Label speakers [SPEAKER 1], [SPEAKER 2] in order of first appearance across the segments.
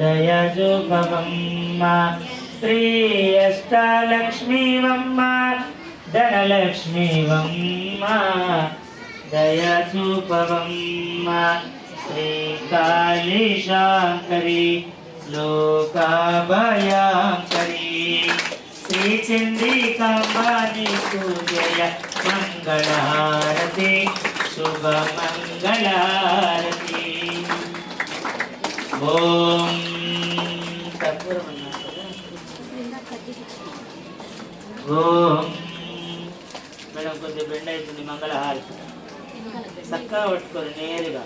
[SPEAKER 1] దయజుపవమ్మ శ్రీ అష్టలక్ష్మీవమ్మ ధనలక్ష్మీవమ్మ దయచూపవమ్మ శ్రీ కాళీ లోకాభయాంకరి శ్రీ చంద్రికాంబాని పూజయ మంగళహారతి శుభ మంగళహారతి ఓం మేడం కొద్దిగా బెండ్ అవుతుంది మంగళహారతి చక్కగా పట్టుకోరు నేరుగా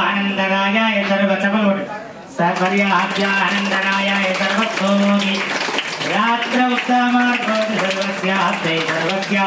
[SPEAKER 1] ఆనందరాయ సర్వచపలుడు సర్వర్యానందరాయ సర్వోగి రాత్ర ఉత్తమార్థోతి సర్వస్యాస్తే సర్వస్యా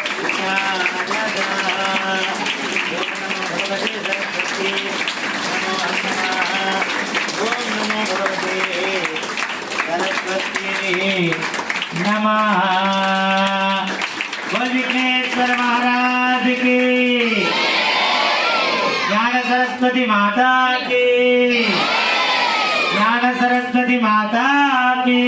[SPEAKER 1] విఘ్నేశ్వర మహారాజుకి. జ్ఞాన సరస్వతి మాతాకి. జ్ఞాన సరస్వతి మాతాకి.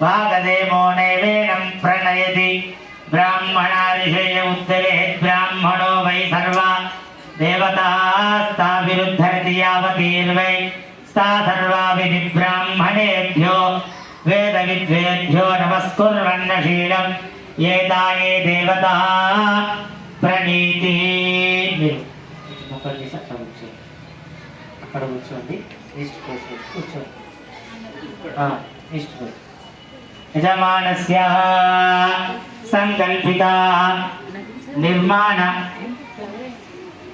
[SPEAKER 1] భాగదేమో నైవేణం ప్రణయతి. బ్రాహ్మణారిషేయ ఉత్తరే బ్రాహ్మణో వై సర్వ. దేవతాస్తాభిరుద్ధరతి యావతీర్వై. స్థా సర్వావిధి బ్రాహ్మణేభ్యో सर्वा देवतास्ताभिरुद्धरति यावतीर्वै सा सर्वा विधि ब्राह्मणेभ्यो वेदविद्वेभ्यो नमस्कुर्वन्नशीलम् एताये देवता ప్రణీతి మీరు మొక్కలు చేసి అక్కడ కూర్చోండి అక్కడ కూర్చోండి ఈస్ట్ కోసి కూర్చోండి ఆ, ఈస్ట్ కోసి యజమానస్య సంకల్పిత నిర్మాణ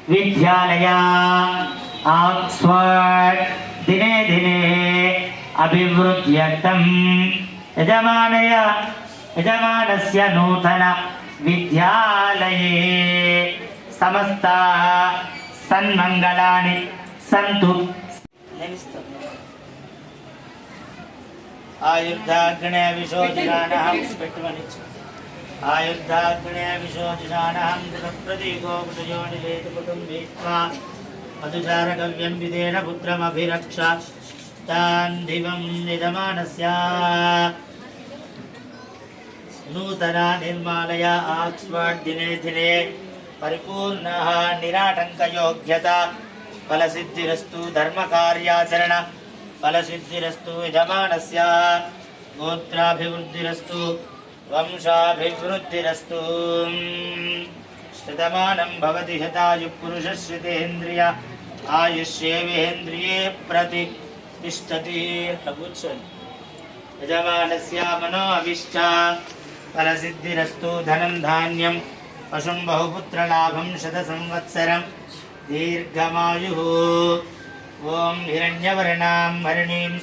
[SPEAKER 1] విద్యాలయ ఆక్స్ఫర్డ్ దినే దినే అభివృద్ధ్యర్థం యజమానయ యజమానస్య నూతన విద్యాలయే సమస్త సన్మంగళాని సంతు ఆయుర్ధాగ్నే విశోధినానహం పెట్టుమనిచ్చు ఆయుర్ధాగ్నే విశోధినానహం ప్రతీకో కృతయోనిలేతి కుటుంబీత్వా మధుచారగవ్యం విదేన పుత్రమభిరక్ష తాన్ దివం నిజమానస్య నూతన నిర్మాలయ ఆక్స్ఫర్డ్ దినే దినే పరిపూర్ణ నిరాటంకయోగ్యత ఫలసిద్ధిరస్తు ధర్మకార్యాచరణ ఫలసిద్ధిరస్తు యజమానస్య గోత్రాభివృద్ధిరస్తు వంశాభివృద్ధిరస్తు శతమానం భవతి శతాయు तिष्ठति प्रभुत्सन्। यजमानस्य मनोऽभिष्ट फलसिद्धिरस्तु धनं धान्यं पशुं बहुपुत्रलाभं शतसंवत्सरं दीर्घमायुः। ॐ हिरण्यवर्णां हरिणीं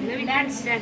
[SPEAKER 1] దేవే మహాత్మయే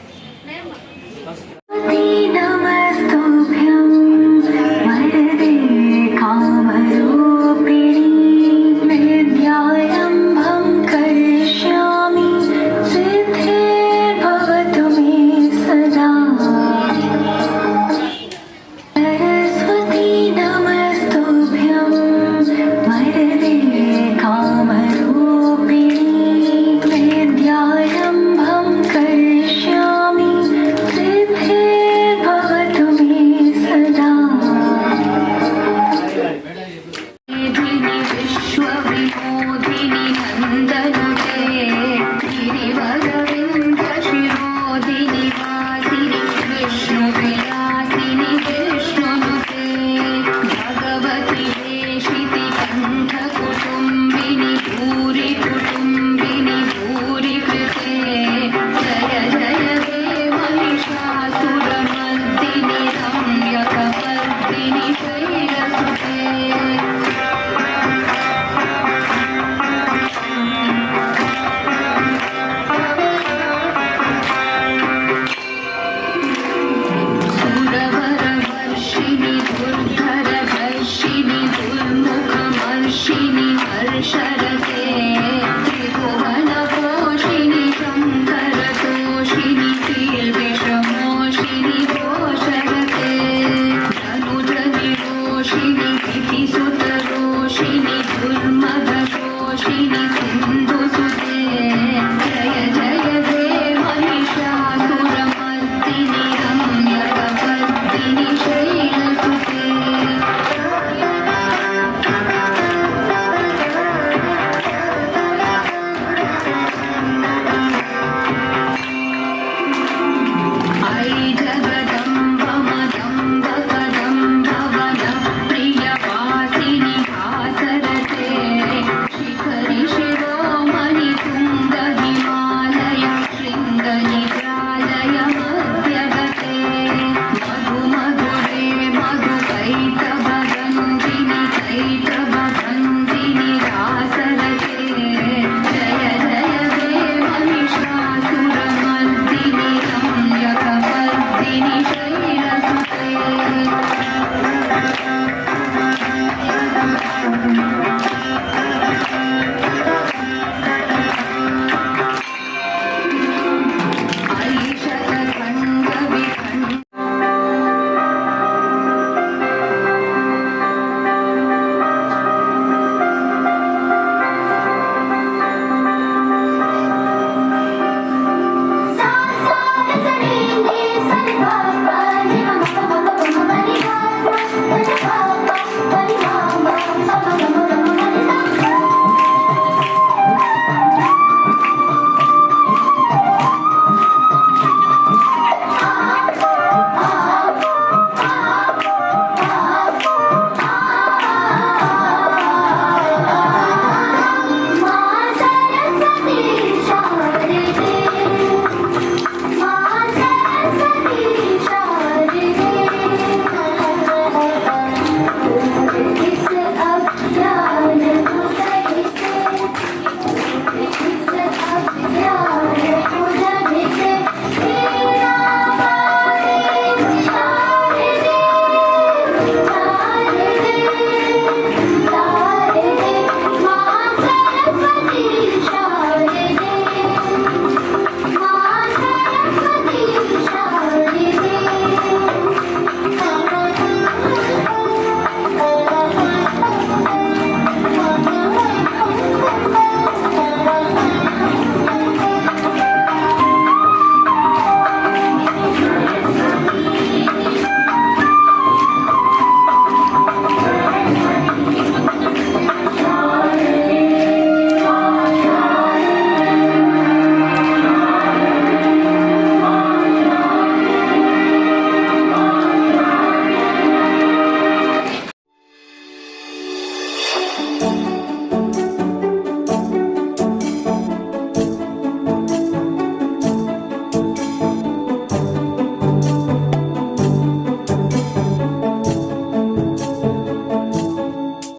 [SPEAKER 1] ीडसुते